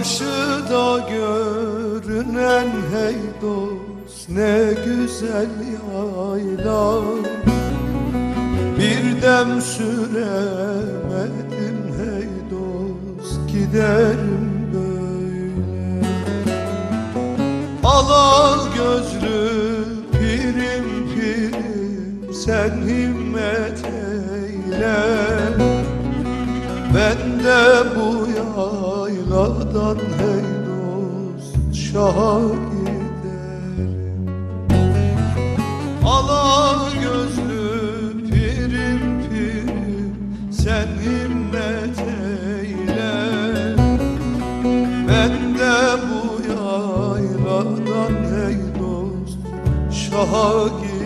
Karşıda görünen hey dost ne güzel yayla Bir dem süremedim hey dost giderim böyle. Ala gözlü pirim pirim sen himmet eyle. Ben de bu yayladan hey dost şaha giderim. Ala gözlü pirim pirim sen himmet eyle Ben de bu yayladan hey dost şaha giderim